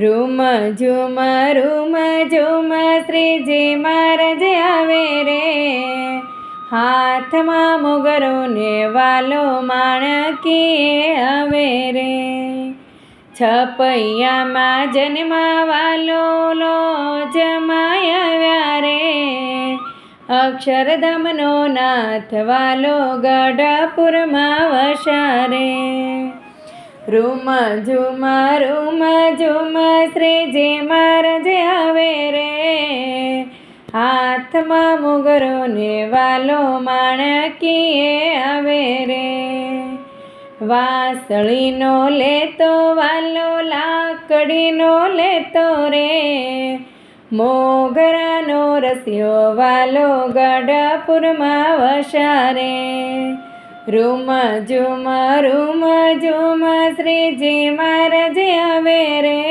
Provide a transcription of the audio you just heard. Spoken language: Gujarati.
રૂમ ઝુમ રૂમ ઝુમ, શ્રીજી મહારાજ આવે રે. હાથમાં મોગરો ને વાલો માણકીએ આવે રે. છપૈયામાં જન્મા વાલો લો જમાય આવ્યા રે. અક્ષરધામનો નાથ વાલો ગઢપુરમાં વસારે. રૂમ ઝુમ રૂમ ઝુમ શ્રીજી મહારાજ આવે રે. હાથમાં મુગરો ને વાલો માણકીએ આવે રે. વાસળીનો લેતો, વાલો લાકડીનો લેતો રે. મોગરાનો રસ્યો, વાલો ગઢપુરમાં વસારે. રૂમ ઝુમ રૂમ ઝુમ શ્રીજી મહારાજ હવે રે.